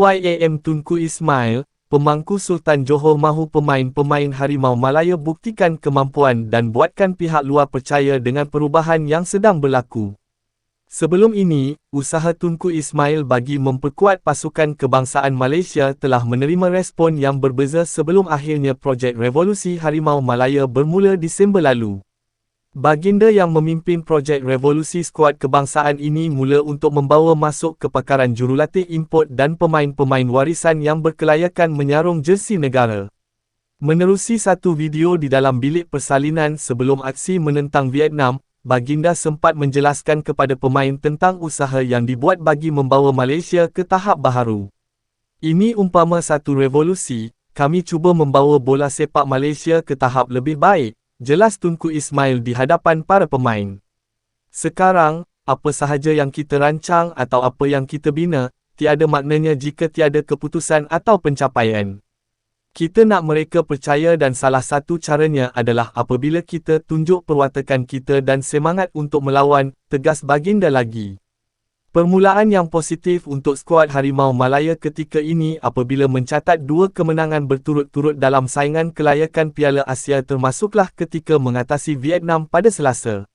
BYAM Tunku Ismail, pemangku Sultan Johor mahu pemain-pemain Harimau Malaya buktikan kemampuan dan buatkan pihak luar percaya dengan perubahan yang sedang berlaku. Sebelum ini, usaha Tunku Ismail bagi memperkuat pasukan kebangsaan Malaysia telah menerima respon yang berbeza sebelum akhirnya projek Revolusi Harimau Malaya bermula Disember lalu. Baginda yang memimpin projek revolusi skuad kebangsaan ini mula untuk membawa masuk kepakaran jurulatih import dan pemain-pemain warisan yang berkelayakan menyarung jersi negara. Menerusi satu video di dalam bilik persalinan sebelum aksi menentang Vietnam, Baginda sempat menjelaskan kepada pemain tentang usaha yang dibuat bagi membawa Malaysia ke tahap baharu. Ini umpama satu revolusi, kami cuba membawa bola sepak Malaysia ke tahap lebih baik, jelas Tunku Ismail di hadapan para pemain. Sekarang, apa sahaja yang kita rancang atau apa yang kita bina, tiada maknanya jika tiada keputusan atau pencapaian. Kita nak mereka percaya dan salah satu caranya adalah apabila kita tunjuk perwatakan kita dan semangat untuk melawan, tegas baginda lagi. Permulaan yang positif untuk skuad Harimau Malaya ketika ini apabila mencatat dua kemenangan berturut-turut dalam saingan kelayakan Piala Asia termasuklah ketika mengatasi Vietnam pada Selasa.